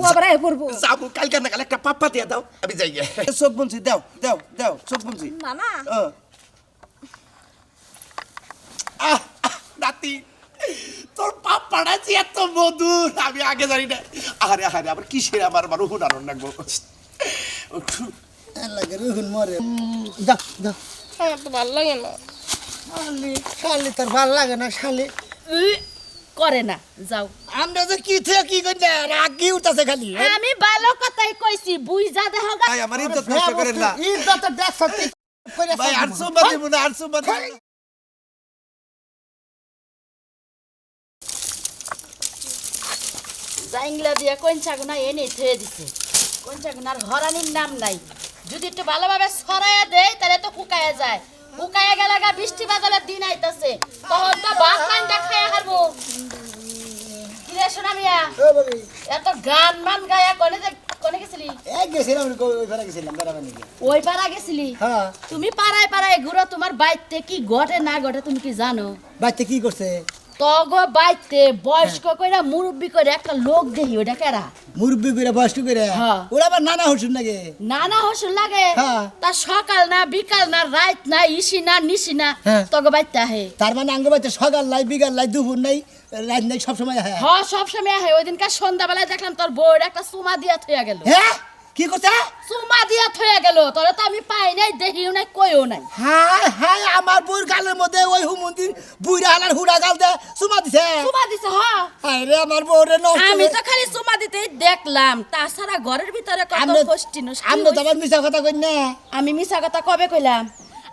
ও আবার আয় পড়ব। যাব কালকে না কাল একটা পাপ্পা দিয়ে দাও। আমি যাই চোখ বুনছি দাও দাও দাও চোখ বুনছি না আহ নাতি তোর পাপ্পাটা যে এত মধুর আমি আগে জানি না। আরে আরে আবার কিসের আমার আমার হুনার রাখব লাগে রুহুন মরে। দাও দাও। আমার তো ভালো লাগে না। শালি শালি তোর ভালো লাগে না শালি। করে না। যাও। আমরা যে কি থেকে কি না রাগ উঠতেছে খালি। আমি ভালো কথাই কইছি দেহ গা ভাই আমার ইজ্জত নষ্ট করেন না। ইজ্জত দেখ সত্যি করে ভাই আর সুম্মা দিব না আর সুম্মা দিব জাইংলা দিয়া কঞ্চাগুনা এনে থয়ে দিছে। কঞ্চাগুনার হরানির নাম নাই। যদি একটু ভালোভাবে ছড়াইয়া দেয় তাহলে তো শুকায়া যায়। শুকায়া গেলে গা বৃষ্টি বাদলের দিন আইতাছে। তখন তো কান্দা হারবো। কিরে শোনা মিয়া? এত গান মান গায়া কোনে যে কোনে গেছিলি? এক গেছিলাম ওই পাড়া গেছিলাম বেড়াবেন ওই পাড়া গেছিলি? হ্যাঁ। তুমি পাড়ায় পাড়ায় ঘুরো তোমার বাইতে কি ঘটে না ঘটে তুমি কি জানো? বাইতে কি করছে? তগ বাইতে বয়স্ক কইরা মুরব্বি করে একটা লোক দেখি ওটা কেরা? মুরব্বি করে বয়স্ক করে হ্যাঁ। ওরা আবার নানা হসুন নাকি নানা হসুন লাগে? হ্যাঁ। তা সকাল না বিকাল না রাত না ইসি না নিশি না হ্যাঁ। তগ বাইতে আহে। তার মানে আঙ্গ বাচ্চা সকাল নাই বিকাল নাই দুপুর নাই রাত নাই সবসময় হ্যাঁ সব সময় আহে। ওই দিনকার সন্ধ্যাবেলায় দেখলাম তোর বউর একটা সুমা দিয়া থইয়া গেল। হ্যাঁ? কি করছে সুমা দিয়া থয়ে গেল তোরা তো আমি পাই নাই দেখিও নাই কইও নাই। হাই হাই আমার বুড় গালের মধ্যে ওই হুমন্দির বুইরা হালার হুড়া গাল দে সুমা দিছে। সুমা দিছে হ। হাই রে আমার বউরে নষ্ট আমি তো খালি সুমা দিতেই দেখলাম তাছাড়া ঘরের ভিতরে কত ফষ্টি নষ্টি আমরা তো। আবার মিছা কথা কই না? আমি মিছা কথা কবে কইলাম?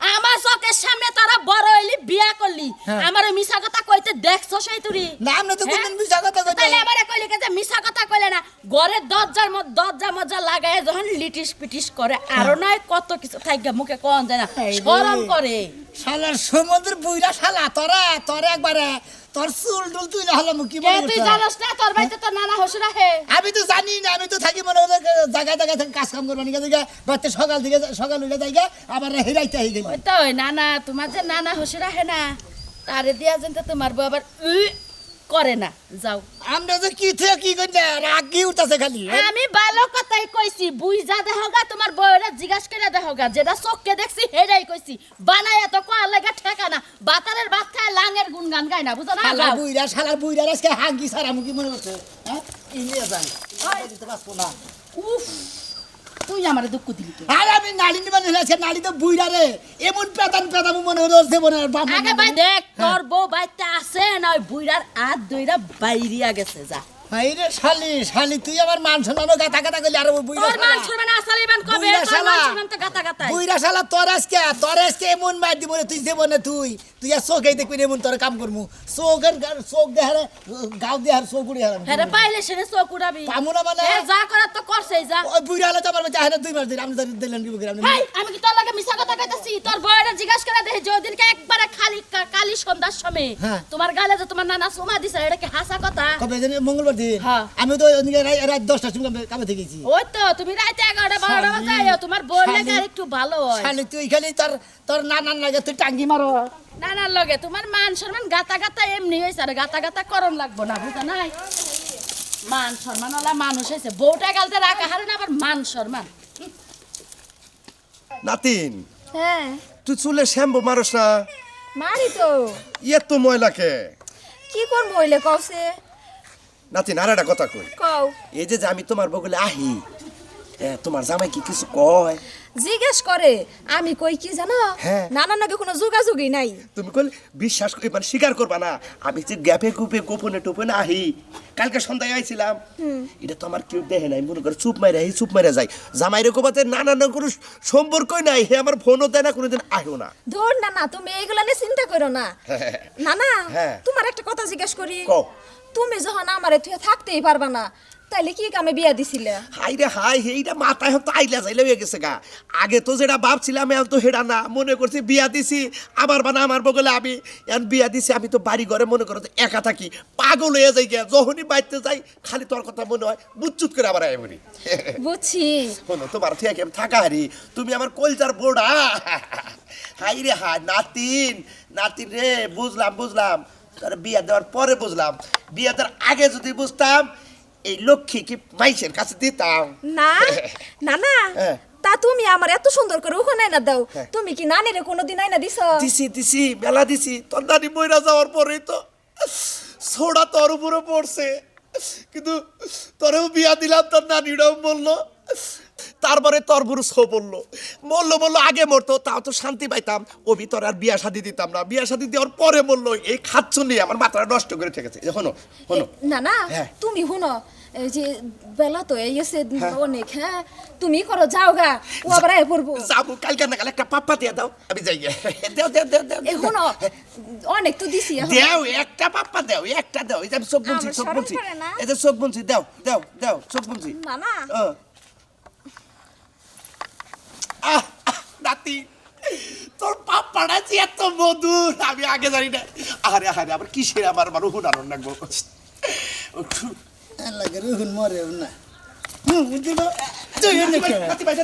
আমার চোখের সামনে তারা বড় হইলি বিয়া করলি। হ্যাঁ। আমার মিশা মিছা কথা কইতে দেখছ সেই তুরি না তো হ্যাঁ? কোনদিন মিছা কথা কইতে তাহলে আমারে কইলি কে যে মিছা কথা কইলে না? ঘরের দরজার মধ্যে দরজা মজা লাগায় যখন লিটিস পিটিস করে আর নয় কত কিছু থাইগা মুখে কোন যায় না শরম করে। শালার সমুদ্র বুইরা শালা তোরা তোর একবারে তোর চুল টুল তুই না হলো কি বলে তুই জানস না তোর বাড়িতে তো নানা হসুর আহে আমি তো জানি না আমি তো থাকি মনে হয় জায়গায় জায়গায় থেকে কাজ কাম করব নিকে দিকে বাচ্চা সকাল দিকে সকাল হইলে জায়গা আবার হেরাইতে হয়ে গেল। ওই তো নানা তোমার যে নানা হসুর আহে না তারে দিয়া যেন তো তোমার বউ আবার করে না। যাও। আমরা যে কি থেকে কি করি না রাগ উঠতেছে খালি। আমি ভালো কথাই কইছি বুই যা দেহগা তোমার বউরা জিজ্ঞাস করে দেহগা যেটা চোখকে দেখছি হেরাই কইছি। বানায় তো কোয়া লাগা ঠেকানা বাতারের ভাত খায় লাঙের গুনগান গায় না বুঝো না? যাও। বুইরা শালার বুইরা আজকে হাঙ্গি সারা মুখি মনে করছে হ্যাঁ? ইলিয়ে যান। দিতে পারব না। উফ তুই আমার দুঃখ দিলি তো। আর আমি নারী নিবান হয়েছে নারী তো বুইরা রে এমন পেতান পেতাম মনে হচ্ছে মনে হয় বাপ আগে ভাই দেখ তোর বউ বুইরার আত দইরা বাইরিয়া গেছে যা। হাই শালি শালি তুই আমার মান সম্মানও গাতা গাতা করলি? আর বুইরা তোর মান সম্মান আসলে ইমান কবে? তোর মান সম্মান তো গাতা গাতাই বুইরা শালা তোর আজকে তোর আজকে এমন মার দিব রে তুই তুই। তুই আর চোখেই দেখবি এমন তোর কাম করমু। চোখের চোখ দেহারে গাও দেহার চোখ উড়ে হারাম। হ্যাঁ পাইলে সেনে চোখ উড়াবি। পামু না মানে? হ্যাঁ, যা করার তো করছেই যা। ওই বুইরা হলে তো আমার বাচ্চা হয় দুই মাস দিন আমি তো দিলেন কি বকিরাম আমি কি তোর লাগে মিছা কথা কইতাছি? তোর বউরা জিজ্ঞাসা করে দেখে যে ওদিনকে একবারে খালি কালি সন্ধ্যার সময়। তোমার গালে যে তোমার নানা সুমা দিছে এটা কি হাসা কথা? কবে জানি মঙ্গলবার দিন। হ্যাঁ। আমি তো ওদিকে রাত- রাত দশটার সময় কামে- কামে ওই তো তুমি রাইতে এগারোটা বারোটা বাজে তোমার। একটু ভালো হয়। শালি তুই খালি তোর তোর লাগে তুই টাঙ্গি মারো। নানার লগে তোমার মান সম্মান গাতা গাতা এমনি হয়েছে আর গাতা গাতা করণ লাগবো না বুঝা নাই? মান সম্মান ওলা মানুষ হয়েছে। বউটা গালতে রাখা হারে না আবার মান সম্মান। নাতিন হ্যাঁ। তুই চুলে শ্যাম্পু মারস না? মারি তো। ইয়ে তো ময়লাকে কি করব কওছে নাতিন আর একটা কথা কই? কও। এই যে আমি তোমার বগলে আহি এ, তোমার জামাই কি কিছু কয়? জিজ্ঞেস করে আমি কই কি জানো? হ্যাঁ। নানা নাকি কোনো যোগাযোগই নাই। তুমি কইলে বিশ্বাস করি মানে স্বীকার করবা না আমি যে গ্যাপে গুপে গোপনে টোপনে আহি কালকে সন্ধ্যায় আইছিলাম। এটা তো আমার কেউ দেখে নাই মনে করে চুপ মারে আহি চুপ মারে যাই। জামাই রে কোবাতে না না না কোনো সম্পর্কই নাই হে আমার ফোনও দেয় না কোনোদিন আহিও না। ধর না না তুমি এইগুলা নিয়ে চিন্তা করো না। না না হ্যাঁ। তোমার একটা কথা জিজ্ঞেস করি। কও। তুমি যখন আমারে তুই থাকতেই পারবা না তাইলে কি কামে বিয়া দিছিলে? হাই রে হাই এইটা মাথায় হয়তো আইলা যাইলে হয়ে গেছে গা। আগে তো যেটা ভাবছিলাম এখন তো হেডা না। মনে করছি বিয়া দিছি আমার বানা আমার বগলে আমি। এখন বিয়া দিছি আমি তো বাড়ি ঘরে মনে করো একা থাকি। পাগল হয়ে যাই গিয়া যখনই বাইতে যাই খালি তোর কথা মনে হয় বুচ্চুত করে আবার আয় বলি। বুঝছি। শোনো তোমার ঠিক আমি থাকা হারি? তুমি আমার কলচার বোর্ডা হাই রে হাই নাতিন নাতিন রে বুঝলাম বুঝলাম। তার বিয়া দেওয়ার পরে বুঝলাম বিয়া দেওয়ার আগে যদি বুঝতাম এই লক্ষ্মী কি মাইসের কাছে দিতাম। না না না হ্যাঁ। তা তুমি আমার এত সুন্দর করে ওখানে না দাও। হ্যাঁ। তুমি কি নানিরে কোনোদিন আইনা দিছ? দিছি দিছি বেলা দিছি। তোর নানি বইরা যাওয়ার পরেই তো ছোড়া তোর উপরে পড়ছে। কিন্তু তোরেও বিয়া দিলাম তোর নানিরাও বলল। তারপরে তোর বুড়ো সো বলল। বলল বলল আগে মরতো তাও তো শান্তি পাইতাম। ও ভিতর আর বিয়া শাদি দিতাম না। বিয়া শাদি দেওয়ার পরে বলল এই খাচ্ছ নিয়ে আমার মাথাটা নষ্ট করে থেকেছে হনো হনো না না হ্যাঁ। তুমি শুনো যে বেলা তো এই গেছে অনেক হ্যাঁ। তুমি করো যাও গা ও আবার আয় পড়ব। যাব কালকে না কাল একটা পাপ্পা দিয়ে দাও আমি যাই দেও দেও দেও দেও এই শুনো অনেক তো দিছি দেও একটা পাপ্পা দেও একটা দাও। এই যে চোখ বুনছি শরম বুনছি। এই যে চোখ বুনছি দাও দাও দাও চোখ বুনছি। না না আহ, আহ, নাতি তোর পাপ্পাটা যে এত মধুর আমি আগে জানি না আরে আরে আবার কিসের আমার আমার হুনার লাগবো লাগে রুহুন মরে না বুঝলি? নাতি ভাই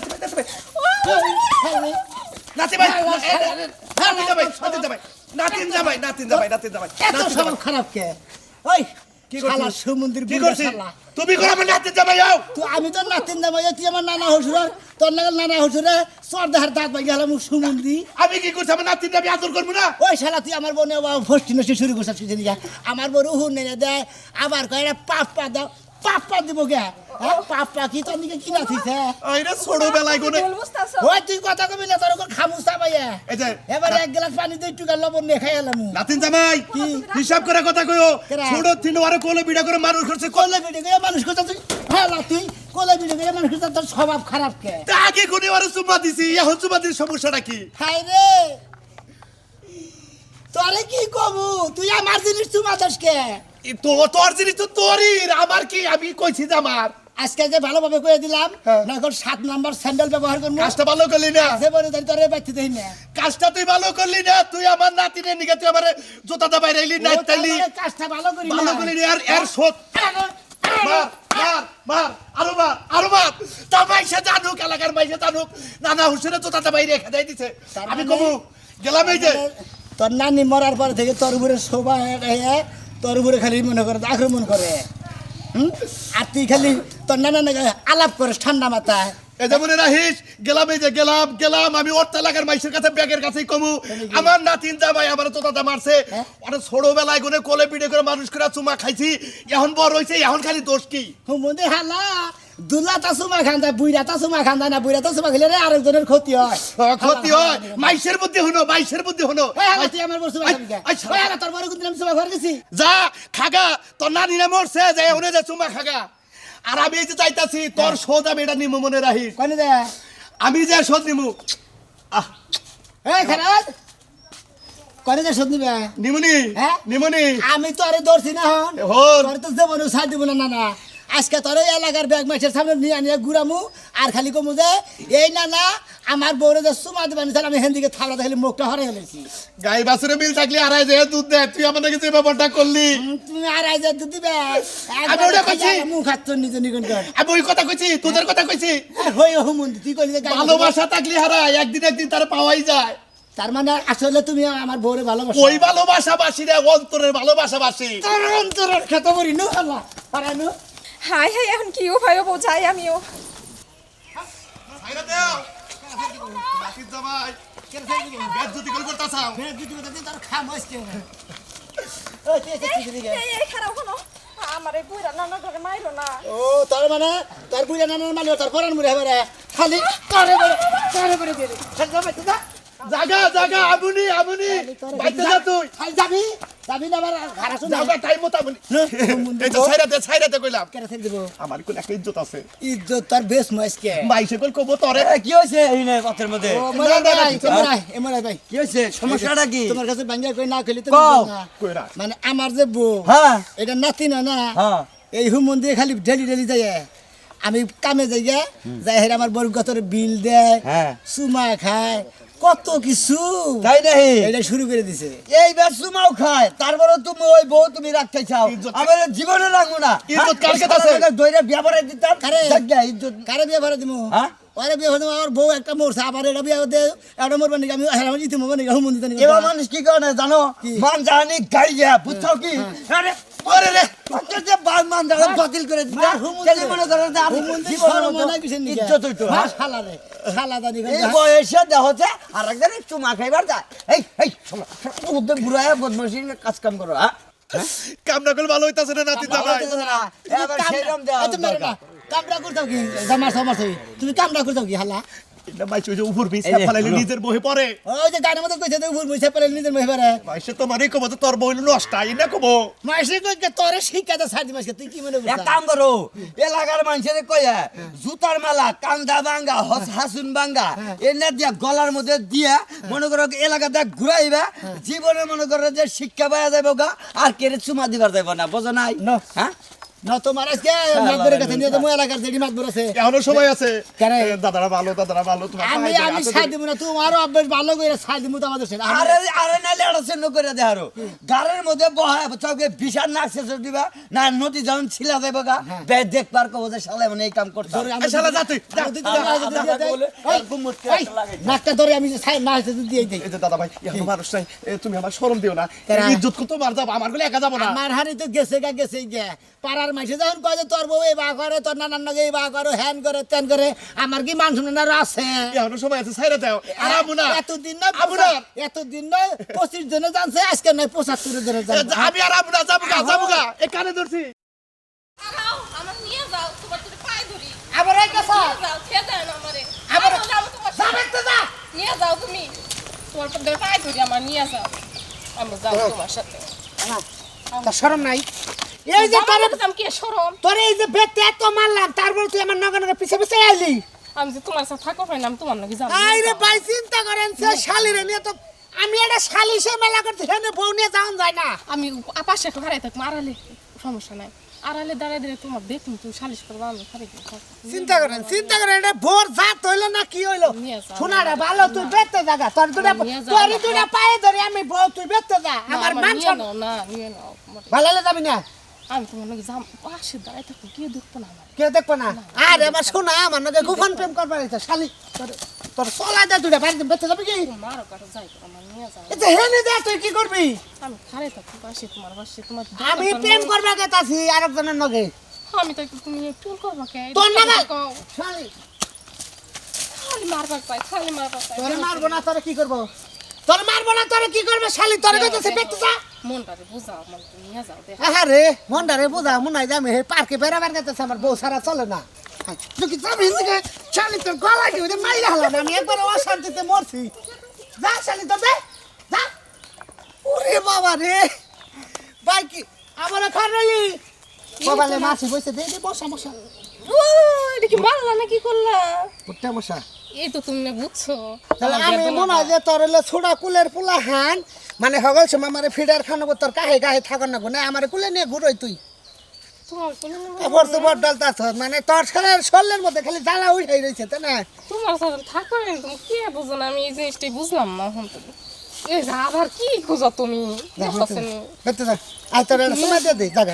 নাতি ভাই নাতিন জামাই নাতিন জামাই নাতিন জামাই খারাপ কে ওই কি শালা করছিস সমুদ্র কি বুড়া করছিস? শালা। তুমি করে আমার নাতিন জামাই আও তো আমি তো নাতিন দাম তুই আমার নানা হসুর তোর নাগাল নানা হসুরে সর দেহার দাঁত বাগি গেলাম সুমন্দি। আমি কি করছি? আমার নাতিন আমি আদর করব না? ওই শালা তুই আমার বোনে ফষ্টি নষ্টি শুরু করছিস আমার বউ হুন দেয় আবার পাপ পা দাও। পাপ্পা দিব গে হ্যাঁ? পাপ্পা কি তোর দিকে কি নাথিস আইরে ছোড়ো বেলায় কোনে ওই তুই কথা কবি না তোর খামুসা পাইয়া এই যে এবার এক গ্লাস পানি দিয়ে টুকা লবণ নাতিন জামাই হিসাব করে কথা কইও? ছোট তিন কোলে বিড়া করে মানুষ করছে। কোলে ভিডিও করে মানুষ কথা তুই হ্যাঁ তুই কোলে ভিডিও করে মানুষ কথা তোর স্বভাব খারাপ কে? আগে কোনে আরে চুমা দিছি এখন চুমা দির সমস্যাটা কি? হাই রে! তোরে কি কবু? তুই আমার জিনিস চুমা দাস কে? তো তোর জিনিস তো তোরই আমার কি? আমি কইছি যে আমার। আজকে যে ভালোভাবে কয়ে দিলাম হ্যাঁ। না সাত নাম্বার স্যান্ডেল ব্যবহার করব। কাজটা ভালো করলি না। আছে বলে তাই তোরে বাইতে দেই না। কাজটা তুই ভালো করলি না তুই আমার নাতিনের নিকে তুই আমার জুতাটা বাইরে এলি নাইতালি তারপরে কাজটা ভালো করি ভালো করলি না আর এর শোধ। মার মার মার আরও মার আরও মার। তা মাইসে জানুক এলাকার মাইসে জানুক নানা হুসেনের জুতাটা বাইরে রেখে দেয় দিছে। আমি মানে- কমু গেলাম এই যে। তোর নানি মরার পর থেকে তোর উপরে শোভা হয়ে তোর উপরে খালি মনে করে আক্রমণ করে। হুম? আর তুই খালি তোর নানা আলাপ করে ঠান্ডা মাথায়। যে মনে রাখিস গেলাম এই যে গেলাম গেলাম আমি ওর এলাকার মাইসের কাছে ব্যাগের কাছেই কমু। আমার নাতিন ভাই আমার তোতাটা মারছে। হ্যাঁ? অনেক ছোটবেলায় গুনে কোলে পিঠে করে মানুষ করে চুমা খাইছি এখন বড় হয়েছে এখন খালি দোষ কি? হুম হালা দুলা তা সুমা খান্দা বুইরা তা সুমা খান্দা না বুইরা তা সুমা খেলে রে আরেকজনের ক্ষতি হয়। ক্ষতি হয়। মাইসের বুদ্ধি হনো মাইসের বুদ্ধি হনো তুই আমার সুমা। ওই হালা তোর বড় কিন্তু আমি সুমা ঘর গেছি। যা খাগা তোর নানি না মরছে যে ওনে যে চুমা খাগা। আর আমি যে চাইতাছি তোর হ্যাঁ। শোধ আমি এটা নিমু মনে রাখিস। কনে দে? আমি যে শোধ নিমু। আহ। এই খারাপ কনে দে সত্যি নিমুনি হ্যাঁ? নিমুনি। আমি তো আরে ধরছি না হন। তোর তো দেবো না সাথ দিব না না না। আজকে তোর এই এলাকার ব্যাগ মাছের সামনে নিয়ে আনিয়ে ঘুরামু। আর খালি কমু যে এই না না আমার বউরে যে সুমা দেবানি স্যার আমি হেন্দিকে থাবড়া দেখলে মুখটা হরে গেলেছি গাই বাছুরে মিল থাকলে আড়াই যে দুধ দে তুই আমার নাকি যে ব্যাপারটা করলি? তুমি আর আইজা দুধ দিবে। আমি ওটা কইছি। মুখ হাত তোর নিজে নিকন কর। আমি ওই কথা কইছি তোদের কথা কইছি। হই ও মন্দি তুই কইলি যে গায়ে ভালোবাসা থাকলে হারা একদিন একদিন তারা পাওয়াই যায়। তার মানে আসলে তুমি আমার বউরে ভালোবাসো। ওই ভালোবাসা বাসি রে অন্তরের ভালোবাসা বাসি তোর অন্তরের খেতে পারি নু আল্লাহ পারানু হাই হাই এখন কি উপায় বোঝাই আমিও তোর এই আমার বুড়া নানা ধরে মাইরো না ও তোর মানে তোর বুড়া মানে তোর পরান মুড়ে হবে খালি তোরে বলে তোরে বলে খালি জাগা জাগা আবুনি আবুনি। বাইতে যা তুই। যাবি? যাবি না আবার ঘাড়া শুনে জাগা টাইম মতো আবুনি। এই দে কইলাম। ছেড়ে দেবো। আমার কোন একটা ইজ্জত আছে। ইজ্জত তোর বেশ মস্কে মাইসে কল কব তোরে। কি হয়েছে এই নে পথের মধ্যে? ও মরাই ভাই কি হয়েছে সমস্যাটা কি? তোমার কাছে বাঙ্গা কই না তো না। মানে আমার যে বউ হ্যাঁ। এটা নাতি না না? হ্যাঁ। এই হুমন দিয়ে খালি ডেলি ডেলি যায় আমি কামে যাই যাই হের আমার বড় গতরে বিল দেয় হ্যাঁ। সুমা খায় কত কিছু। তাই নাহি এটা শুরু করে দিছে। এই বেসুমাও খায় তারপরে তুমি ওই বউ তুমি রাখতে চাও। আমার জীবনে রাখব না। ইজ্জত কার হ্যাঁ? কাছে আছে? দইরা বিয়া পড়াই দিতাম। কারে? ইজ্জত। কারে বিয়ে ভরে দিমু? হ্যাঁ? ওরে বিয়ে ভরে দিমু? আমার বউ একটা মরছে আবার এটা বিয়ে দে এটা মরবে নাকি আমি হেরাম জিতে মরবে নাকি হুমন দিতে নাকি? এবার মানুষ কি করে জানো? মান জানি গাড়ি যা বুঝছ কি আরে ওরে রে তোর যে বাল মান দাঁড়া বাতিল করে দিলা তাহলে মনে করো যে আমি জীবনের মতো ইজ্জত হইতো হ্যাঁ? শালা রে শালা দাদি এই বয়সে দেহ আর একজন চুমা খাইবার যায়। এই এই শোনো মধ্যে বুড়ায় বদমাশি কাজ কাম করো হ্যাঁ? কামনা করলে ভালো হইতাছে না নাতি জামাই। এবার সেইরকম দেওয়া। কামড়া করতাও কি? জামার সামার তুমি কামড়া করতাও কি হালা? এটা মাইছে ওই যে উপর বিছ ফেলাইলে নিজের বহে পড়ে। ওই যে গানের মতো কইছে উপর বইছে পেলে নিজের মহে পারে মাইছে তোমারই কব তো তোর বইল নষ্ট আই না কব? মাসে কই কে তোরে শিক্ষা দে সাদি মাসকে তুই কি মনে এক কাম করো এলাকার মানুষের কয়া জুতার মালা কান্দা ভাঙ্গা হস হাসুন ভাঙ্গা এনে দিয়া গলার মধ্যে দিয়া মনে করো এলাকাতে ঘুরাইবা জীবনে মনে করো যে শিক্ষা পাওয়া যাবে গা আর কেড়ে চুমা দিবার যাইব না বোঝো নাই? না। হ্যাঁ? না তোমার আজকে মাতবরের কাছে নিয়ে তো মই এলাকার যেটি মাতবর আছে এখনও সময় আছে। কেরে? এ, দাদারা ভালো দাদারা ভালো তোমার আমি আমি দিব না তোমারও অভ্যাস ভালো করে ছাই দিব তো আমাদের সেটা আরে আরে নালে আড়া সেন করে দেহারো গাড়ির মধ্যে বহা বিশাল শেষ দিবা না নদী যখন ছিলা যাইব গা বে দেখবার কব যে শালা মানে এই কাম করতে শালা নাকটা ধরে আমি না হয়েছে দিয়ে দিই এই যে দাদা ভাই এখন মানুষ নাই তুমি আমার শরম দিও না। কেরা? ইজ্জত কত মার যাব আমার একা যাব না। আমার হারি তো গেছে গা গেছে গে পাড়ার মাসে যখন কয় যে তোর বউ এই বা করে তোর নানার নাগে এই বা করে হ্যান করে তেন করে আমার কি মান শুনে আছে? এখনও সময় আছে ছাইরা দাও। আর আমু না এতদিন না এতদিন নয় পঁচিশ জনে জানছে আজকে নয় পঁচাত্তর জনে জানছে। আমি আর আমু না যাব গা যাব গা। এ কানে ধরছি। আমার নিয়ে যাও তোমার দুটো পায়ে ধরি। আবার এই কথা? যাও খেয়ে না আমারে। আবার যাব তোমার সাথে। তো যা। নিয়ে যাও তুমি। তোমার পায়ে ধরি আমার নিয়ে যাও। আমি যাব তোমার সাথে। তোর শরম নাই? এই যে তোর কি সরম? তোর এই যে বেতে এত মারলাম তারপর তুই আমার নগর নগর পিছে পিছে আইলি। আমি যে তোমার সাথে থাকো না আমি তোমার নাকি যাব আই রে ভাই চিন্তা করেন সে শালিরে নিয়ে তো আমি একটা শালি সে মেলা করতে হেনে বউ নিয়ে যাওন যায় না। আমি পাশে একটু হারাই থাকব আড়ালে সমস্যা নাই। আড়ালে দাঁড়ায় দিলে তোমার দেখুন তুমি সালিশ করব আমি হারাই চিন্তা করেন চিন্তা করেন এটা ভোর জাত হইল না কি হইল? নিয়ে যাও। শোনা রে ভালো তুই বেতে জায়গা তোর দুটা তোর দুটা পায়ে ধরে আমি বউ তুই বেতে যা আমার মান না ভালো যাবি না? আমি তোমার নাকি যাম পাশে দাঁড়ায় থাকব কে দেখব না আমার। কেউ দেখব না? আরে আমার শোনা আমার নাকি গোপন প্রেম করবার ইচ্ছা শালি। তোর চলা দে দুটা বাড়িতে বেতে যাবি কি? মারো কারও যাই আমার নিয়ে যাও এটা হেনে দে তুই কি করবি? আমি হারাই থাকব পাশে তোমার পাশে তোমার আমি প্রেম নেই। করবা গেতাছি আরেকজনের নগে আমি তো তুমি টুল করব কে তোর কও। শালি। খালি মারবার পাই খালি মারবার পাই তোরে মারবো না তোরে কি করব? তোর মারবো না তোরে কি করবে শালি? তোরে কইতেছে বেতে যা। মনটারে বুঝাও মন নিয়ে যাও দেখ। আরে মন্ডারে বুঝা মুনাই যাবে হে পার্কে বেড়াবার গেতেছে আমার বউ সারা চলে না। তুই যাবি হিন্দিকে শালি তোর গলা কি ওদের মাইরা হলো না? আমি একবার অশান্তিতে মরছি। যা শালি তো দে যা। ওরে বাবা রে। ভাই কি আমার খারলি বাবালে মাছি বসে দে দে বসা মশা ও এটা কি মারলা না কি করলা? উঠতে মশা এই তো তুমি বুঝছ। তাহলে আমি মনে হয় যে তোর হলে ছোড়া কুলের পোলা হান মানে হগল সময় আমার ফিডার খানো তোর কাহে কাহে থাকন না না আমার কুলে নিয়ে ঘুরোই তুই। এবার তো বড় মানে তোর শরীরের শরীরের মধ্যে খালি জ্বালা উঠাই রয়েছে তাই না? তোমার সাথে থাকো তুমি কি বুঝো না আমি এই জিনিসটাই বুঝলাম না এখন তো এই আবার কি খুঁজো তুমি। বেতে যা। আই তোর সময় দিয়ে দে জায়গা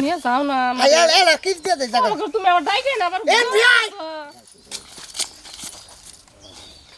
নিয়ে যাও না আমাকে। এর এর দিয়ে দে জায়গা তুমি আবার ডাইকে না আবার এই বিয়াই! বুঝাও।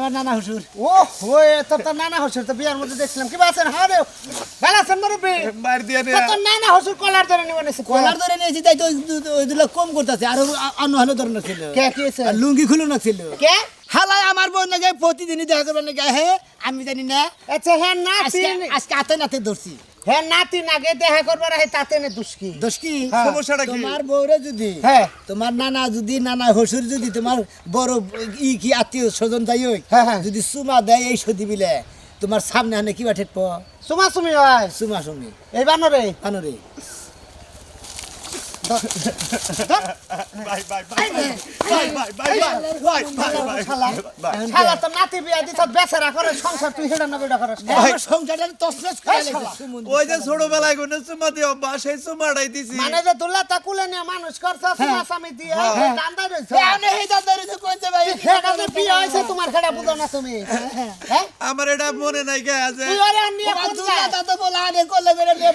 আমার নানা হুসুর ও হয়ে তোর তোর নানা হুসুর তো বিয়ার মধ্যে দেখছিলাম। কি আছেন হ্যাঁ রে ভালো আছেন মুরব্বী মার দিয়ে নে তোর নানা হুসুর কলার ধরে নিয়ে নিছে কলার ধরে নিয়েছি তাই তো ওইগুলো কম করতেছে আর অন্য হানো ধরনের ছিল। কে কি? লুঙ্গি খুলো না ছিল। কে? হালাই আমার বোন নাকি প্রতিদিনই দেখা করবেন নাকি? হ্যাঁ আমি জানি না। আচ্ছা হ্যাঁ নাতি আজকে আজকে হাতে নাতে ধরছি। হ্যাঁ নাতি নাগে দেখা করবার আহে তাতে নে দুষ্কি দোষ কি? সমস্যাটা কি? তোমার বউরে যদি হ্যাঁ। তোমার নানা যদি নানা হসুর যদি তোমার বড় ই কি আত্মীয় স্বজন যাই ওই হ্যাঁ, হ্যাঁ। যদি সুমা দেয় এই সদি বিলে তোমার সামনে আনে বাঠে ঠেকব? সুমা সুমি হয় সুমা সুমি। এই বানরে। আনরে ওই যে ছোটবেলায় কোনো চুমা দিয়ে অভ্যাস সেই চুমাটাই দিছি মানে যে দুল্লা তা কুলে নিয়ে মানুষ করছ আসামি দিয়ে দান্দা রইছ আমি এই দাদা রে কোনতে ভাই হেডা যে বিয়া হইছে তোমার খেড়া বুঝো না তুমি আমার এটা মনে নাই গে আছে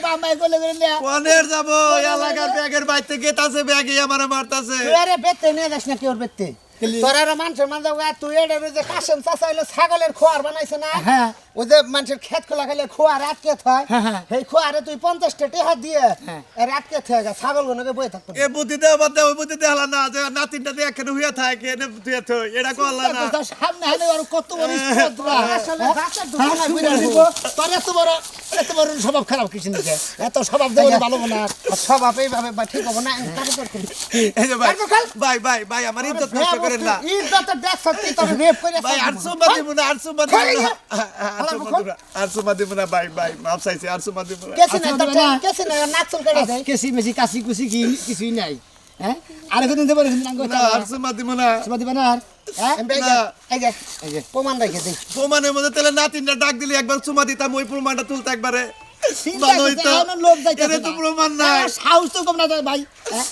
বাম্বাই যাব? এলাকার ব্যাগের বাইতে গেতাছে ব্যাগে আমারে মারতাছে। আরে বেতে নিয়ে যাস না কি ওর বেতে? তোর মানুষের তুই এডে ওই যে কাশেম হইল ছাগলের খোয়ার বানাইছে না? হ্যাঁ। ওই যে মানুষের ক্ষেত খোলা খাইলে খোয়ার আটকে থয় হ্যাঁ, হ্যাঁ। সেই খোয়ারে তুই পঞ্চাশটা টেহা দিয়ে এর আটকে থয় গা ছাগল গুলোকে বয়ে থাকতো এ বুদ্ধি দেওয়া বাদ ওই বুদ্ধি দেওয়া না যে নাতিনটা দিয়ে একখানে হইয়া থাকে এনে তুই তো এটা করলা না। সামনে হালে আর কত বড় আসলে দিব। তোর এত বড় এত বড় স্বভাব খারাপ কিছু এত স্বভাব দেবো ভালো না। স্বভাব এইভাবে ঠিক হব না? এই যে ভাই। ভাই ভাই আমার ইজ্জত নষ্ট করেন না ইজ্জতের দেখ সত্যি তোর রেপ করে ভাই আর সুমা দিব না আর সুমা দিব না। না। আর সুমা দিব না, আর সুমা দিব না ভাই ভাই মাপ চাইছি আর সুমা দিব না। কেসি নাই তোর না। নাক চুল কেটে দেয়। কেসি মেসি কাশি কুসি কি কিছুই নাই হ্যাঁ? আর কোনদিন দেবো না, আর সুমা দিব না। সবাই দিবা না আর হ্যাঁ? এই যে, এই যে, এই যে, প্রমাণ রেখে দিই প্রমাণের মধ্যে তাহলে নাতিনটা ডাক দিলে একবার চুমা দিতাম ওই প্রমাণটা তুলতে একবারে। ভালো হইতো। লোক। প্রমাণ নাই। সাহস তো কম না ভাই হ্যাঁ?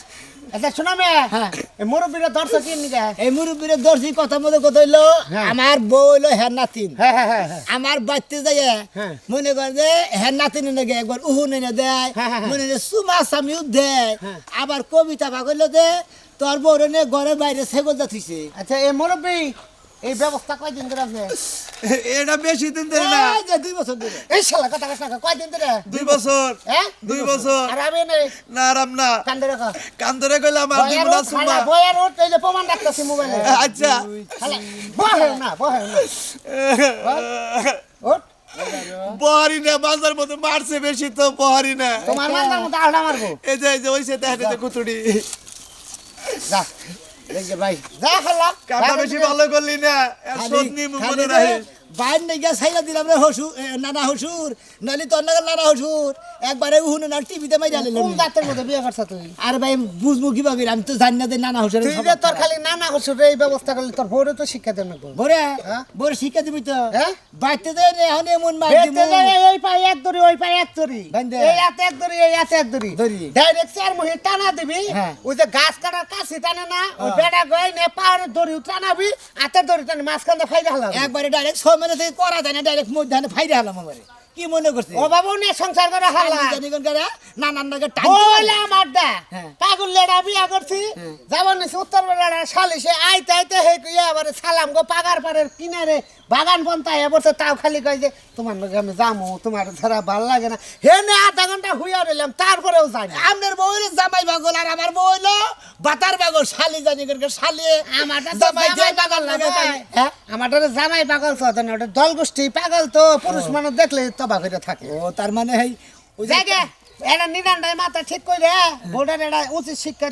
আচ্ছা শোনা মে হ্যাঁ। মুরব্বীরা দর্শক কি নিকে এই মুরব্বীর দর্শি কথা মতো কথা হইল আমার বউ হইল হ্যাঁ নাতিন। হ্যাঁ হ্যাঁ হ্যাঁ হ্যাঁ। আমার বাড়তে যাই হ্যাঁ। মনে করে যে হেন নাতিন নাকি একবার উহু নেনে দেয় হ্যাঁ, হ্যাঁ, মনে হয় সুমা স্বামী দেয় আবার কবিতা ভাগলো যে তোর বউ নে ঘরে বাইরে সেগল যাচ্ছে আচ্ছা এ মুরব্বী এই ব্যবস্থা কয়দিন ধরে আছে? এটা বেশি দিন ধরে না। এই যে দুই বছর ধরে। এই শালা কথা কথা না কয়দিন ধরে? দুই বছর। হ্যাঁ দুই বছর। আর আমি নেই। না আরাম না। কান্দে রাখো কান ধরে কইলে আমার দিব না সুমা বয়ার ওঠ, এই যে প্রমাণ রাখতেছি মোবাইলে। আচ্ছা। খালা, বহে না বহে না। ওঠ বহারি না বাজার মধ্যে মারছে বেশি তো বহারি না। তোমার মাথার মতো আলটা মারবো? এই যে এই যে ওইসে দেখে যে। কুতুড়ি। যে। ভাই যা খালা কাটা বেশি ভালো করলি না। শোধ নি মনে রাখে বাইর নেই গিয়া সাইলা দিলাম রে হসুর নানা হসুর। নলি তোর নাগাল নানা হসুর। একবারে উহুনে না টিভিতে মাই জানিলাম কোন জাতের মধ্যে বিয়ে করছ তুই আর ভাই বুঝব কীভাবে আমি তো জানি না যে নানা হসুর তুই যে তোর খালি নানা হসুর এই ব্যবস্থা করলি তোর বউরে তো শিক্ষা দেন না বরে? বরে শিক্ষা দিবি তো? হ্যাঁ? বাইতে দেয় না এখন এমন মার দিমু। বেতে যায় এই পাই এক দড়ি ওই পাই এক দড়ি। এই হাতে এক দড়ি এই হাতে এক দড়ি। ডাইরেক্ট চার মুহি টানা দিবি। হ্যাঁ। ওই যে গাছ কাটার কাছে টানে না ওই বেড়া গই নে পাহাড়ের দড়ি টানাবি হাতের দড়ি টানে মাঝখান দিয়ে ফাইদা হলাম একবারে ডাইরেক্ট ছয় থেকে করা যায় না ডাইরেক্ট মধ্যে ফাইরে হলাম আমারে। কি মনে করছে ও বাবু নে সংসার করে হালা। জানি কোন করে নানান নাকে টান বলে আমার দা হ্যাঁ। পাগল লেডা বিয়া করছি। যাবার নিছি উত্তর বেলাটা সালিশে আইতে আইতে হে ইয়া আবার সালাম গো পাগার পাড়ের কিনারে বাগান বনতা হে বলছে তাও খালি কয় যে তোমার লগে আমি যামু তোমার ছাড়া ভালো লাগে না। হে নে আধা ঘণ্টা হুইয়া রইলাম তারপরেও যাই না। আমনের বউ হইল জামাই পাগল আর আমার বউ হইল বাতার পাগল শালি জানি করে শালি আমারটা তো জামাই পাগল লাগে হ্যাঁ? আমারটা জামাই পাগল তো না ওটা দল গোষ্ঠী পাগল তো পুরুষ মানুষ দেখলে তবা করে থাকে। ও তার মানে এই ওই যে- জায়গা এটা নিদানটাই মাথা ঠিক করে বোর্ডের এটা উচিত শিক্ষা।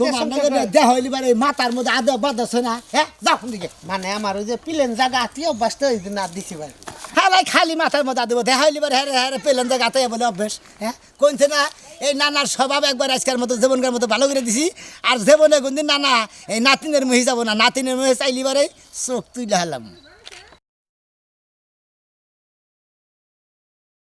দেহ হইলি বারে মাথার মধ্যে আদা বাদাছে না? হ্যাঁ যাও কোন দিকে। মানে আমার ওই যে প্লেন জায়গা আত্মীয় অভ্যাসটা ওই দিন আর দিছি ভাই হ্যাঁ ভাই খালি মাথার মধ্যে দেবো দেখা হইলি বারে হ্যাঁ হ্যাঁ পেলেন জায়গাতে বলে অভ্যেস। হ্যাঁ কোনছে না এই নানার স্বভাব একবার আজকের মতো জীবনকার মতো ভালো করে দিছি। আর জীবনে কোনদিন নানা এই নাতিনের মুহি যাব না নাতিনের মুহে চাইলি বারে চোখ তুই হালাম।